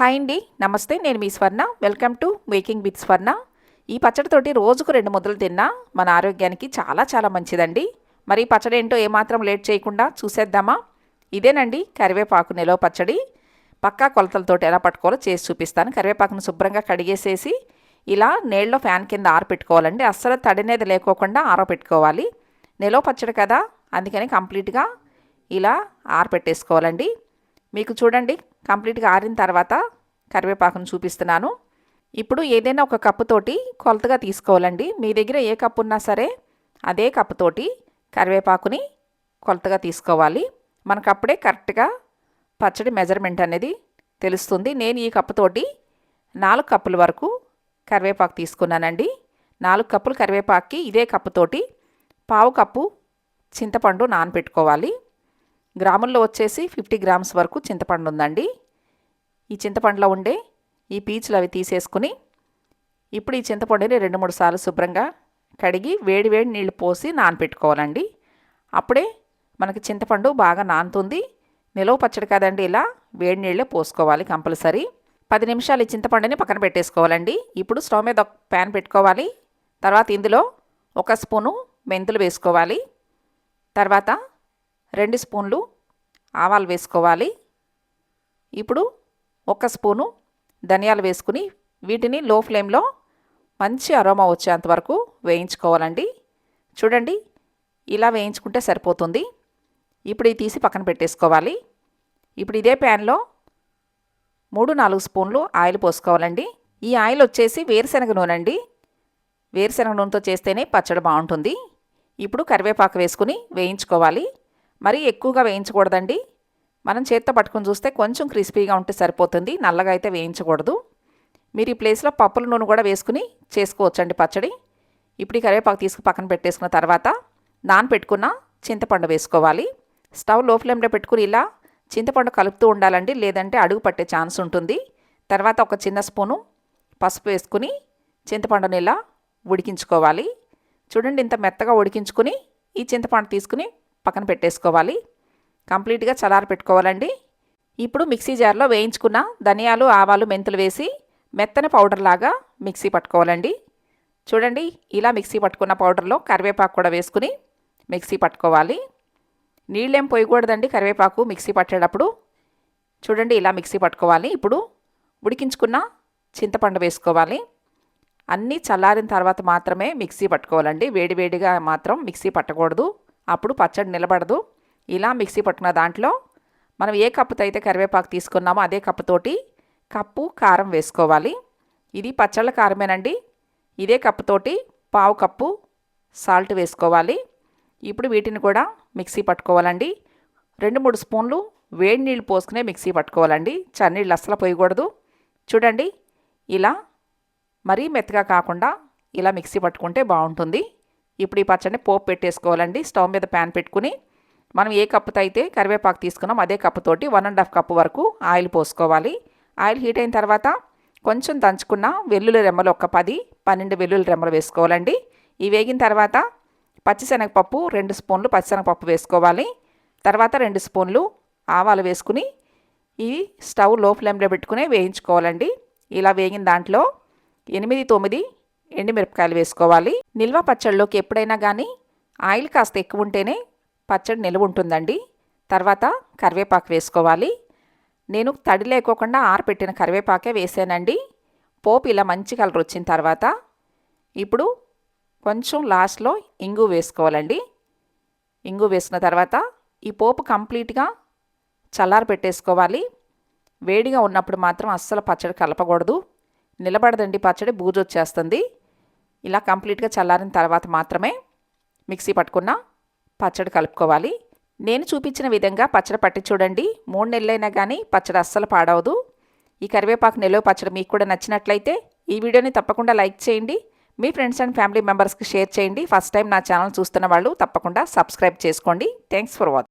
Hi అండి నమస్తే నేను మీ Swarna. Welcome to making with Swarna ఈ పచ్చడితోటి రోజుకు రెండు ముద్దలు తిన్నా మన ఆరోగ్యానికి చాలా చాలా మంచిదండి. మరి పచ్చడి ఏంటో ఏమాత్రం లేట్ చేయకుండా చూసేద్దామా? ఇదేనండి కరివేపాకు నిలవ పచ్చడి. పక్కా కొలతలతోటి ఎలా పట్టుకోవాలో చేసి చూపిస్తాను. కరివేపాకును శుభ్రంగా కడిగేసేసి ఇలా నీళ్ళలో ఫ్యాన్ కింద ఆరపెట్టుకోవాలండి. అస్సలు తడినేది లేకోకుండా ఆరపెట్టుకోవాలి. నిలవ పచ్చడి కదా అందుకని కంప్లీట్గా ఇలా ఆరపెట్టేసుకోవాలండి. మీకు చూడండి కంప్లీట్గా ఆరిన తర్వాత కరివేపాకును చూపిస్తున్నాను. ఇప్పుడు ఏదైనా ఒక కప్పుతోటి కొలతగా తీసుకోవాలండి. మీ దగ్గర ఏ కప్పు ఉన్నా సరే అదే కప్పుతోటి కరివేపాకుని కొలతగా తీసుకోవాలి. మనకు అప్పుడే కరెక్ట్గా పచ్చడి మెజర్మెంట్ అనేది తెలుస్తుంది. నేను ఈ కప్పుతోటి నాలుగు కప్పుల వరకు కరివేపాకు తీసుకున్నానండి. నాలుగు కప్పులు కరివేపాకుకి ఇదే కప్పుతోటి పావు కప్పు చింతపండు నానపెట్టుకోవాలి. గ్రాముల్లో వచ్చేసి ఫిఫ్టీ గ్రామ్స్ వరకు చింతపండు ఉందండి ఈ చింతపండులో ఉండే ఈ పీచులు అవి తీసేసుకుని ఇప్పుడు ఈ చింతపండుని రెండు మూడు సార్లు శుభ్రంగా కడిగి వేడి వేడి నీళ్ళు పోసి నానపెట్టుకోవాలండి. అప్పుడే మనకి చింతపండు బాగా నానుతుంది. నిలవ పచ్చడి కాదండి ఇలా వేడి నీళ్ళే పోసుకోవాలి కంపల్సరీ. పది నిమిషాలు ఈ చింతపండుని పక్కన పెట్టేసుకోవాలండి. ఇప్పుడు స్టవ్ మీద ఒక ప్యాన్ పెట్టుకోవాలి. తర్వాత ఇందులో ఒక స్పూను మెంతులు వేసుకోవాలి. తర్వాత రెండు స్పూన్లు ఆవాలు వేసుకోవాలి. ఇప్పుడు ఒక స్పూను ధనియాలు వేసుకుని వీటిని లో ఫ్లేమ్లో మంచి అరోమా వచ్చేంత వరకు వేయించుకోవాలండి. చూడండి ఇలా వేయించుకుంటే సరిపోతుంది. ఇప్పుడు ఇది తీసి పక్కన పెట్టేసుకోవాలి. ఇప్పుడు ఇదే ప్యాన్లో మూడు నాలుగు స్పూన్లు ఆయిల్ పోసుకోవాలండి. ఈ ఆయిల్ వచ్చేసి వేరుశనగ నూనె అండి వేరుశనగ నూనెతో చేస్తేనే పచ్చడి బాగుంటుంది. ఇప్పుడు కరివేపాకు వేసుకుని వేయించుకోవాలి. మరీ ఎక్కువగా వేయించకూడదండి. మనం చేత్తో పట్టుకుని చూస్తే కొంచెం క్రిస్పీగా ఉంటే సరిపోతుంది. నల్లగా అయితే వేయించకూడదు. మీరు ఈ ప్లేస్లో పప్పుల నూనె కూడా వేసుకుని చేసుకోవచ్చండి పచ్చడి. ఇప్పుడు ఈ కరివేపాకు తీసుకుని పక్కన పెట్టేసుకున్న తర్వాత నానపెట్టుకున్న చింతపండు వేసుకోవాలి. స్టవ్లో ఫ్లేమ్లో పెట్టుకుని ఇలా చింతపండు కలుపుతూ ఉండాలండి. లేదంటే అడుగు పట్టే ఛాన్స్ ఉంటుంది. తర్వాత ఒక చిన్న స్పూను పసుపు వేసుకుని చింతపండుని ఇలా ఉడికించుకోవాలి. చూడండి ఇంత మెత్తగా ఉడికించుకుని ఈ చింతపండు తీసుకుని పక్కన పెట్టేసుకోవాలి. కంప్లీట్గా చల్లారి పెట్టుకోవాలండి. ఇప్పుడు మిక్సీ జార్లో వేయించుకున్న ధనియాలు ఆవాలు మెంతులు వేసి మెత్తని పౌడర్ లాగా మిక్సీ పట్టుకోవాలండి. చూడండి ఇలా మిక్సీ పట్టుకున్న పౌడర్లో కరివేపాకు కూడా వేసుకుని మిక్సీ పట్టుకోవాలి. నీళ్ళేం పోయకూడదండి కరివేపాకు మిక్సీ పట్టేటప్పుడు. చూడండి ఇలా మిక్సీ పట్టుకోవాలి. ఇప్పుడు ఉడికించుకున్న చింతపండు వేసుకోవాలి. అన్నీ చల్లారిన తర్వాత మాత్రమే మిక్సీ పట్టుకోవాలండి. వేడివేడిగా మాత్రం మిక్సీ పట్టకూడదు. అప్పుడు పచ్చడి నిలబడదు. ఇలా మిక్సీ పట్టుకున్న దాంట్లో మనం ఏ కప్పుతో అయితే కరివేపాకు తీసుకున్నామో అదే కప్పుతోటి కప్పు కారం వేసుకోవాలి. ఇది పచ్చళ్ళ కారమేనండి. ఇదే కప్పుతోటి పావు కప్పు సాల్ట్ వేసుకోవాలి. ఇప్పుడు వీటిని కూడా మిక్సీ పట్టుకోవాలండి. రెండు మూడు స్పూన్లు వేడి నీళ్ళు పోసుకునే మిక్సీ పట్టుకోవాలండి. చన్నీళ్ళు అస్సలు పోయకూడదు. చూడండి ఇలా మరీ మెత్తగా కాకుండా ఇలా మిక్సీ పట్టుకుంటే బాగుంటుంది. ఇప్పుడు ఈ పచ్చడిని పోపు పెట్టేసుకోవాలండి. స్టవ్ మీద ప్యాన్ పెట్టుకుని మనం ఏ కప్పుతో అయితే కరివేపాకు తీసుకున్నాం అదే కప్పుతోటి వన్ అండ్ హాఫ్ కప్పు వరకు ఆయిల్ పోసుకోవాలి. ఆయిల్ హీట్ అయిన తర్వాత కొంచెం దంచుకున్న వెల్లుల్లి రెమ్మలు ఒక పది పన్నెండు వెల్లుల్లి రెమ్మలు వేసుకోవాలండి. ఈ వేగిన తర్వాత పచ్చిశనగపప్పు రెండు స్పూన్లు పచ్చిశనగపప్పు వేసుకోవాలి. తర్వాత రెండు స్పూన్లు ఆవాలు వేసుకుని ఈ స్టవ్లో ఫ్లేమ్లో పెట్టుకుని వేయించుకోవాలండి. ఇలా వేగిన దాంట్లో ఎనిమిది తొమ్మిది ఎండుమిరపకాయలు వేసుకోవాలి. నిల్వ పచ్చళ్ళలోకి ఎప్పుడైనా కానీ ఆయిల్ కాస్త ఎక్కువ ఉంటేనే పచ్చడి నిల్వ ఉంటుందండి. తర్వాత కరివేపాకు వేసుకోవాలి. నేను తడి లేకోకుండా ఆరపెట్టిన కరివేపాకే వేసానండి. పోపు ఇలా మంచి కలర్ వచ్చిన తర్వాత ఇప్పుడు కొంచెం లాస్ట్లో ఇంగు వేసుకోవాలండి. ఇంగు వేసిన తర్వాత ఈ పోపు కంప్లీట్గా చల్లారి పెట్టేసుకోవాలి. వేడిగా ఉన్నప్పుడు మాత్రం అస్సలు పచ్చడి కలపకూడదు. నిలబడదండి పచ్చడి బూజు వచ్చేస్తుంది. ఇలా కంప్లీట్గా చల్లారిన తర్వాత మాత్రమే మిక్సీ పట్టుకున్న పచ్చడి కలుపుకోవాలి. నేను చూపించిన విధంగా పచ్చడి పట్టి చూడండి. మూడు నెలలైనా కానీ పచ్చడి అస్సలు పాడవదు. ఈ కరివేపాకు నిలువ పచ్చడి మీకు కూడా నచ్చినట్లయితే ఈ వీడియోని తప్పకుండా లైక్ చేయండి. మీ ఫ్రెండ్స్ అండ్ ఫ్యామిలీ మెంబర్స్కి షేర్ చేయండి. ఫస్ట్ టైం నా ఛానల్ చూస్తున్న వాళ్ళు తప్పకుండా సబ్స్క్రైబ్ చేసుకోండి. Thanks for watching